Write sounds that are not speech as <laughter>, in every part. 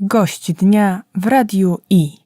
Gość dnia w Radiu I.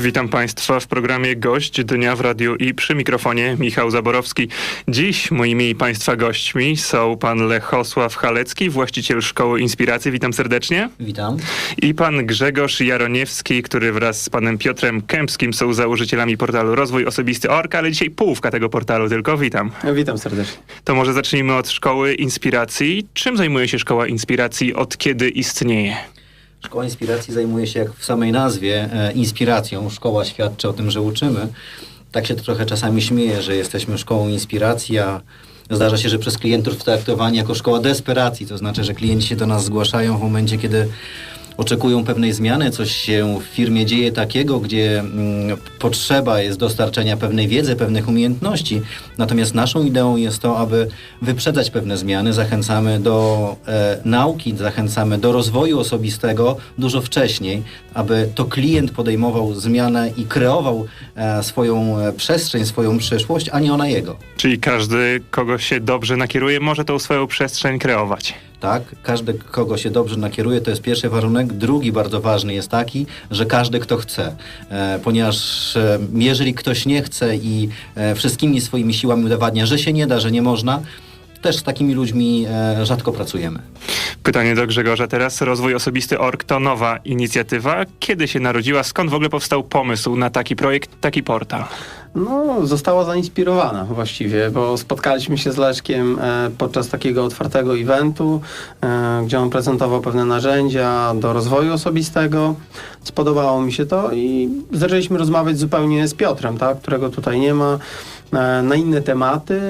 Witam Państwa w programie Gość Dnia w Radiu i przy mikrofonie Michał Zaborowski. Dziś moimi Państwa gośćmi są pan Lechosław Halecki, właściciel Szkoły Inspiracji. Witam serdecznie. Witam. I pan Grzegorz Jaroniewski, który wraz z panem Piotrem Kępskim są założycielami portalu Rozwój Osobisty Org, ale dzisiaj połówka tego portalu tylko. Witam. Witam serdecznie. To może zacznijmy od Szkoły Inspiracji. Czym zajmuje się Szkoła Inspiracji? Od kiedy istnieje? Szkoła Inspiracji zajmuje się, jak w samej nazwie, e, inspiracją. Szkoła świadczy o tym, że uczymy. Tak się trochę czasami śmieje, że jesteśmy szkołą inspiracji, a zdarza się, że przez klientów traktowani jako szkoła desperacji. To znaczy, że klienci się do nas zgłaszają w momencie, kiedy oczekują pewnej zmiany, coś się w firmie dzieje takiego, gdzie mm, potrzeba jest dostarczenia pewnej wiedzy, pewnych umiejętności. Natomiast naszą ideą jest to, aby wyprzedzać pewne zmiany. Zachęcamy do e, nauki, zachęcamy do rozwoju osobistego dużo wcześniej, aby to klient podejmował zmianę i kreował e, swoją e, przestrzeń, swoją przyszłość, a nie ona jego. Czyli każdy, kogo się dobrze nakieruje, może tą swoją przestrzeń kreować. Tak, każdy, kogo się dobrze nakieruje, to jest pierwszy warunek. Drugi bardzo ważny jest taki, że każdy, kto chce. E, ponieważ e, jeżeli ktoś nie chce i e, wszystkimi swoimi siłami udowadnia, że się nie da, że nie można, też z takimi ludźmi e, rzadko pracujemy. Pytanie do Grzegorza teraz. Rozwój Osobisty Org to nowa inicjatywa. Kiedy się narodziła? Skąd w ogóle powstał pomysł na taki projekt, taki portal? No, została zainspirowana właściwie, bo spotkaliśmy się z Leszkiem e, podczas takiego otwartego eventu, e, gdzie on prezentował pewne narzędzia do rozwoju osobistego. Spodobało mi się to i zaczęliśmy rozmawiać zupełnie z Piotrem, tak, którego tutaj nie ma, e, na inne tematy.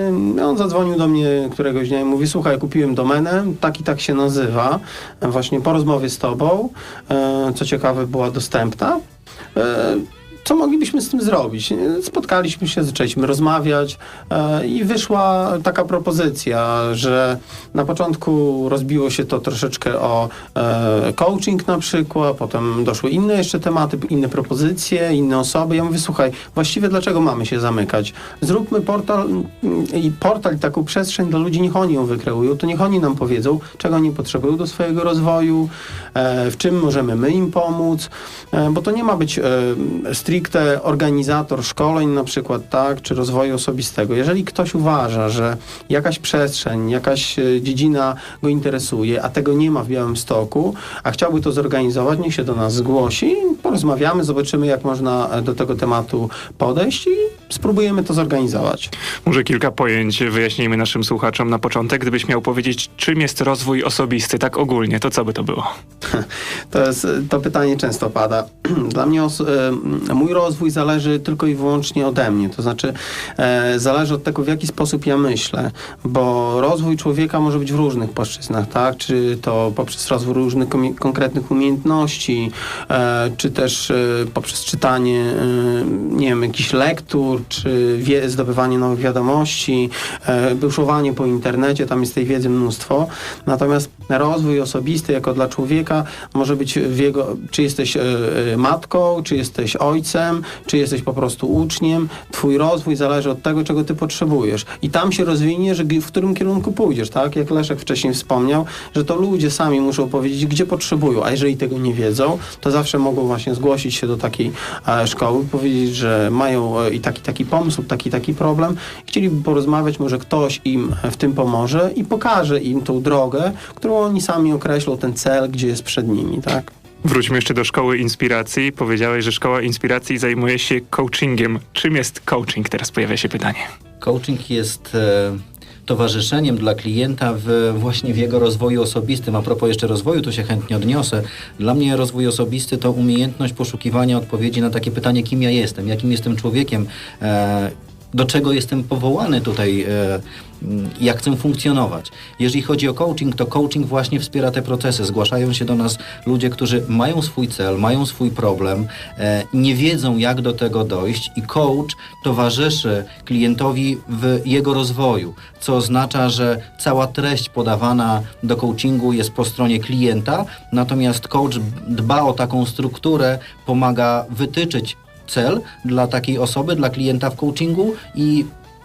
On zadzwonił do mnie któregoś dnia i mówi, słuchaj, kupiłem domenę, tak i tak się nazywa, właśnie po rozmowie z tobą, co ciekawe była dostępna. Co moglibyśmy z tym zrobić? Spotkaliśmy się, zaczęliśmy rozmawiać e, i wyszła taka propozycja, że na początku rozbiło się to troszeczkę o e, coaching na przykład, potem doszły inne jeszcze tematy, inne propozycje, inne osoby. Ja mówię, słuchaj, właściwie dlaczego mamy się zamykać? Zróbmy portal mm, i portal taką przestrzeń dla ludzi, niech oni ją wykreują, to niech oni nam powiedzą, czego oni potrzebują do swojego rozwoju, e, w czym możemy my im pomóc, bo to nie ma być e, stricte organizator szkoleń na przykład, tak, czy rozwoju osobistego. Jeżeli ktoś uważa, że jakaś przestrzeń, jakaś e, dziedzina go interesuje, a tego nie ma w Białymstoku, a chciałby to zorganizować, niech się do nas zgłosi, porozmawiamy, zobaczymy jak można e, do tego tematu podejść i spróbujemy to zorganizować. Może kilka pojęć wyjaśnijmy naszym słuchaczom na początek. Gdybyś miał powiedzieć, czym jest rozwój osobisty, tak ogólnie, to co by to było? <laughs> To, jest, to pytanie często pada. <clears throat> Dla mnie mój rozwój zależy tylko i wyłącznie ode mnie. To znaczy e, zależy od tego, w jaki sposób ja myślę, bo rozwój człowieka może być w różnych płaszczyznach, tak? Czy to poprzez rozwój różnych konkretnych umiejętności, e, czy też e, poprzez czytanie, e, nie wiem, jakichś lektur, czy wie, zdobywanie nowych wiadomości, e, buszowanie po internecie, tam jest tej wiedzy mnóstwo. Natomiast rozwój osobisty jako dla człowieka może być w jego, czy jesteś e, e, matką, czy jesteś ojcem, czy jesteś po prostu uczniem. Twój rozwój zależy od tego, czego ty potrzebujesz. I tam się rozwiniesz, g- w którym kierunku pójdziesz, tak? Jak Leszek wcześniej wspomniał, że to ludzie sami muszą powiedzieć, gdzie potrzebują, a jeżeli tego nie wiedzą, to zawsze mogą właśnie zgłosić się do takiej szkoły, powiedzieć, że mają i taki, taki pomysł, taki, taki problem. Chcieliby porozmawiać, może ktoś im w tym pomoże i pokaże im tą drogę, którą oni sami określą, ten cel, gdzie jest przed nimi, tak? Wróćmy jeszcze do Szkoły Inspiracji. Powiedziałeś, że Szkoła Inspiracji zajmuje się coachingiem. Czym jest coaching? Teraz pojawia się pytanie. Coaching jest e, towarzyszeniem dla klienta w, właśnie w jego rozwoju osobistym. A propos jeszcze rozwoju, tu się chętnie odniosę. Dla mnie rozwój osobisty to umiejętność poszukiwania odpowiedzi na takie pytanie, kim ja jestem, jakim jestem człowiekiem, e, do czego jestem powołany tutaj, e, mm, jak chcę funkcjonować. Jeżeli chodzi o coaching, to coaching właśnie wspiera te procesy. Zgłaszają się do nas ludzie, którzy mają swój cel, mają swój problem, e, nie wiedzą jak do tego dojść i coach towarzyszy klientowi w jego rozwoju, co oznacza, że cała treść podawana do coachingu jest po stronie klienta, natomiast coach dba o taką strukturę, pomaga wytyczyć cel dla takiej osoby, dla klienta w coachingu i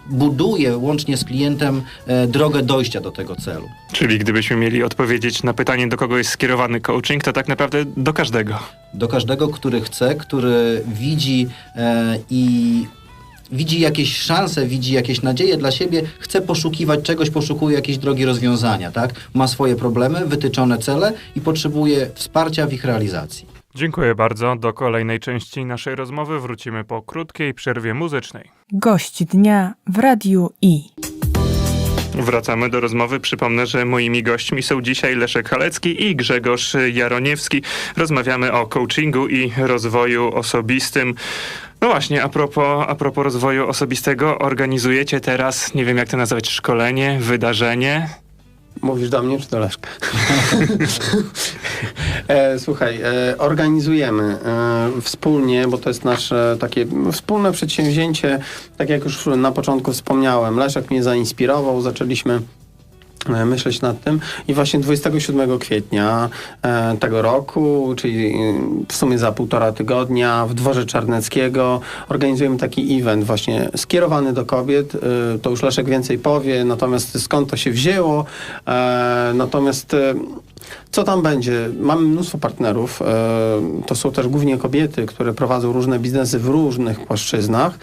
buduje łącznie z klientem e, drogę dojścia do tego celu. Czyli gdybyśmy mieli odpowiedzieć na pytanie, do kogo jest skierowany coaching, to tak naprawdę do każdego. do każdego, który chce, który widzi e, i widzi jakieś szanse, widzi jakieś nadzieje dla siebie, chce poszukiwać czegoś, poszukuje jakiejś drogi rozwiązania, tak? Ma swoje problemy, wytyczone cele i potrzebuje wsparcia w ich realizacji. Dziękuję bardzo. Do kolejnej części naszej rozmowy wrócimy po krótkiej przerwie muzycznej. Gość dnia w Radiu I. Wracamy do rozmowy. Przypomnę, że moimi gośćmi są dzisiaj Leszek Halecki i Grzegorz Jaroniewski. Rozmawiamy o coachingu i rozwoju osobistym. No właśnie, a propos, a propos rozwoju osobistego, organizujecie teraz, nie wiem jak to nazwać, szkolenie, wydarzenie. Mówisz do mnie czy do Leszka? <laughs> e, słuchaj, e, organizujemy e, wspólnie, bo to jest nasze takie wspólne przedsięwzięcie. Tak jak już na początku wspomniałem, Leszek mnie zainspirował, zaczęliśmy myśleć nad tym i właśnie 27 kwietnia e, tego roku, czyli e, w sumie za półtora tygodnia w Dworze Czarneckiego organizujemy taki event właśnie skierowany do kobiet. E, to już Leszek więcej powie, natomiast skąd to się wzięło, e, natomiast e, co tam będzie? Mamy mnóstwo partnerów. e, To są też głównie kobiety, które prowadzą różne biznesy w różnych płaszczyznach.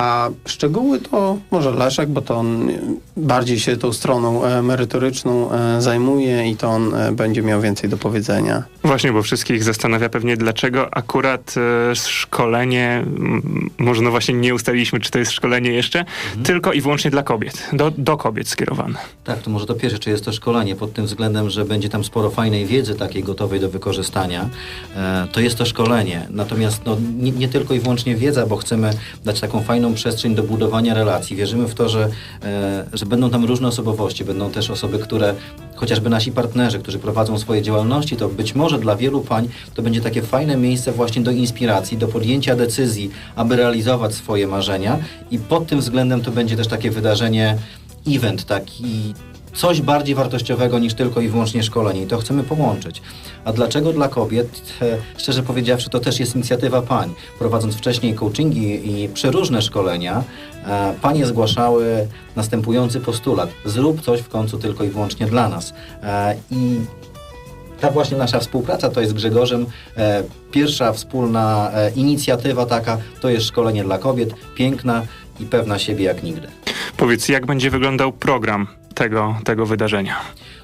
A szczegóły to może Leszek, bo to on bardziej się tą stroną e, merytoryczną e, zajmuje i to on e, będzie miał więcej do powiedzenia. Właśnie, bo wszystkich zastanawia pewnie, dlaczego akurat szkolenie, może no właśnie nie ustaliliśmy, czy to jest szkolenie jeszcze, tylko i wyłącznie dla kobiet, do, do kobiet skierowane. Tak, to może to pierwsze, czy jest to szkolenie pod tym względem, że będzie tam sporo fajnej wiedzy takiej gotowej do wykorzystania. To jest to szkolenie. Natomiast no, nie, nie tylko i wyłącznie wiedza, bo chcemy dać taką fajną przestrzeń do budowania relacji. Wierzymy w to, że, e, że będą tam różne osobowości, będą też osoby, które chociażby nasi partnerzy, którzy prowadzą swoje działalności, to być może dla wielu pań to będzie takie fajne miejsce właśnie do inspiracji, do podjęcia decyzji, aby realizować swoje marzenia i pod tym względem to będzie też takie wydarzenie, event taki coś bardziej wartościowego niż tylko i wyłącznie szkolenie i to chcemy połączyć. A dlaczego dla kobiet? E, Szczerze powiedziawszy, to też jest inicjatywa pań. Prowadząc wcześniej coachingi i przeróżne szkolenia, e, panie zgłaszały następujący postulat. Zrób coś w końcu tylko i wyłącznie dla nas. E, I ta właśnie nasza współpraca to jest z Grzegorzem e, pierwsza wspólna e, inicjatywa taka, to jest szkolenie dla kobiet, piękna i pewna siebie jak nigdy. Powiedz, jak będzie wyglądał program tego, tego wydarzenia?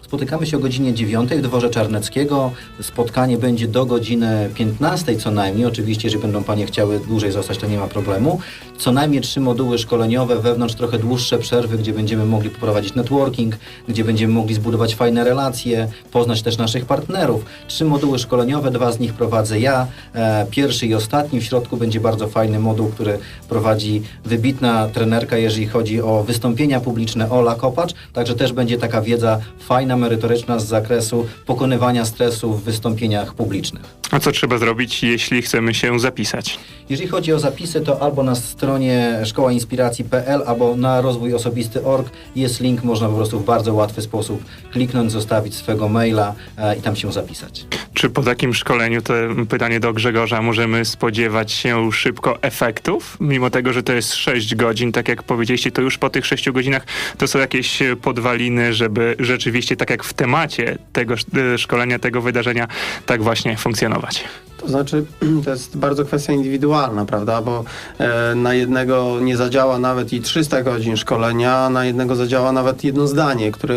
Spotykamy się o godzinie 9 w dworze Czarneckiego. Spotkanie będzie do godziny 15 co najmniej. Oczywiście, jeżeli będą Panie chciały dłużej zostać, to nie ma problemu. Co najmniej trzy moduły szkoleniowe, wewnątrz trochę dłuższe przerwy, gdzie będziemy mogli poprowadzić networking, gdzie będziemy mogli zbudować fajne relacje, poznać też naszych partnerów. Trzy moduły szkoleniowe, dwa z nich prowadzę ja. E, pierwszy i ostatni. W środku będzie bardzo fajny moduł, który prowadzi wybitna trenerka, jeżeli chodzi o wystąpienia publiczne, Ola Kopacz. Także też będzie taka wiedza fajna, merytoryczna z zakresu pokonywania stresu w wystąpieniach publicznych. A co trzeba zrobić, jeśli chcemy się zapisać? Jeżeli chodzi o zapisy, to albo na stronie szkołainspiracji.pl, albo na rozwój osobisty.org jest link, można po prostu w bardzo łatwy sposób kliknąć, zostawić swego maila e, i tam się zapisać. Czy po takim szkoleniu, to pytanie do Grzegorza, możemy spodziewać się szybko efektów? Mimo tego, że to jest 6 godzin, tak jak powiedzieliście, to już po tych 6 godzinach to są jakieś podwaliny, żeby rzeczywiście, tak jak w temacie tego e, szkolenia, tego wydarzenia, tak właśnie funkcjonować. To znaczy, <clears throat> to jest bardzo kwestia indywidualna, prawda? Bo e, na jednego nie zadziała nawet i 300 godzin szkolenia, na jednego zadziała nawet jedno zdanie, które,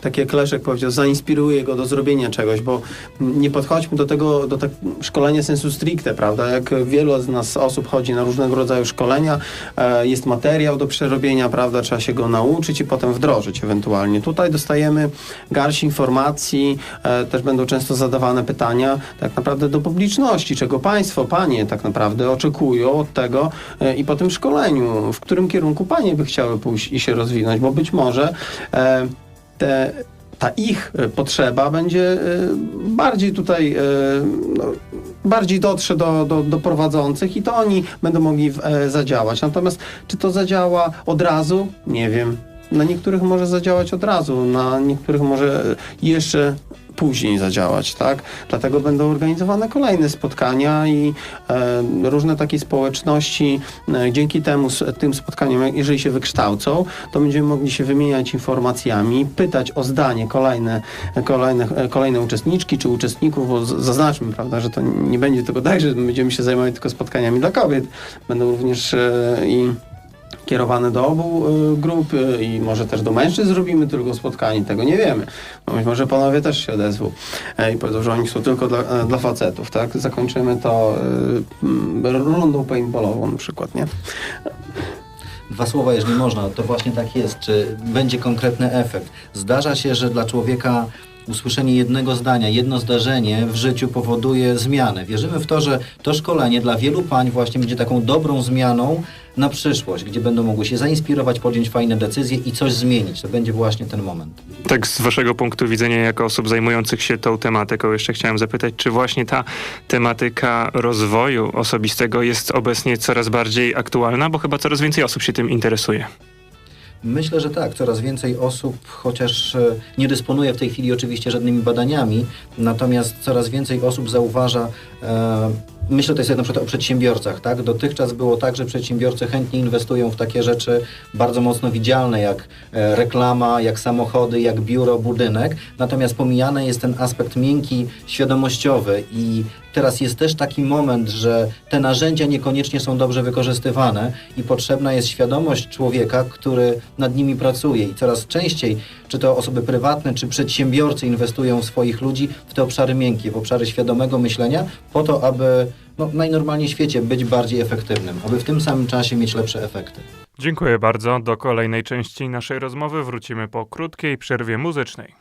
tak jak Leszek powiedział, zainspiruje go do zrobienia czegoś, bo nie podchodźmy do tego, do tak szkolenia sensu stricte, prawda? Jak wielu z nas osób chodzi na różnego rodzaju szkolenia, e, jest materiał do przerobienia, prawda? Trzeba się go nauczyć i potem wdrożyć ewentualnie. Tutaj dostajemy garść informacji, e, też będą często zadawane pytania tak naprawdę do publiczności, czego państwo, panie tak naprawdę oczekują od tego e, i po tym szkoleniu, w którym kierunku panie by chciały pójść i się rozwinąć, bo być może e, te ta ich e, potrzeba będzie bardziej tutaj, no, bardziej dotrze do, do, do prowadzących i to oni będą mogli zadziałać. Natomiast czy to zadziała od razu? Nie wiem. Na niektórych może zadziałać od razu, na niektórych może jeszcze później zadziałać, tak? Dlatego będą organizowane kolejne spotkania i e, różne takie społeczności e, dzięki temu, tym spotkaniom, jeżeli się wykształcą, to będziemy mogli się wymieniać informacjami, pytać o zdanie kolejne, kolejne, e, kolejne uczestniczki czy uczestników, bo zaznaczmy, prawda, że to nie będzie tylko tak, że będziemy się zajmować tylko spotkaniami dla kobiet, będą również e, i kierowane do obu y, grup y, i może też do mężczyzn zrobimy tylko spotkanie, tego nie wiemy. No, być może panowie też się odezwą e, i powiedzą, że oni są tylko dla, e, dla facetów, tak? Zakończymy to y, mm, rundą paintballową na przykład, nie? Dwa słowa, jeżeli można, to właśnie tak jest. Czy będzie konkretny efekt? Zdarza się, że dla człowieka usłyszenie jednego zdania, jedno zdarzenie w życiu powoduje zmianę. Wierzymy w to, że to szkolenie dla wielu pań właśnie będzie taką dobrą zmianą na przyszłość, gdzie będą mogły się zainspirować, podjąć fajne decyzje i coś zmienić. To będzie właśnie ten moment. Tak z waszego punktu widzenia, jako osób zajmujących się tą tematyką, jeszcze chciałem zapytać, czy właśnie ta tematyka rozwoju osobistego jest obecnie coraz bardziej aktualna, bo chyba coraz więcej osób się tym interesuje. Myślę, że tak. Coraz więcej osób, chociaż e, nie dysponuje w tej chwili oczywiście żadnymi badaniami, natomiast coraz więcej osób zauważa, e, myślę tutaj sobie na przykład o przedsiębiorcach, tak? Dotychczas było tak, że przedsiębiorcy chętnie inwestują w takie rzeczy bardzo mocno widzialne, jak e, reklama, jak samochody, jak biuro, budynek, natomiast pomijany jest ten aspekt miękki, świadomościowy i teraz jest też taki moment, że te narzędzia niekoniecznie są dobrze wykorzystywane i potrzebna jest świadomość człowieka, który nad nimi pracuje i coraz częściej, czy to osoby prywatne, czy przedsiębiorcy inwestują w swoich ludzi w te obszary miękkie, w obszary świadomego myślenia, po to, aby no, najnormalniej w świecie być bardziej efektywnym, aby w tym samym czasie mieć lepsze efekty. Dziękuję bardzo. Do kolejnej części naszej rozmowy wrócimy po krótkiej przerwie muzycznej.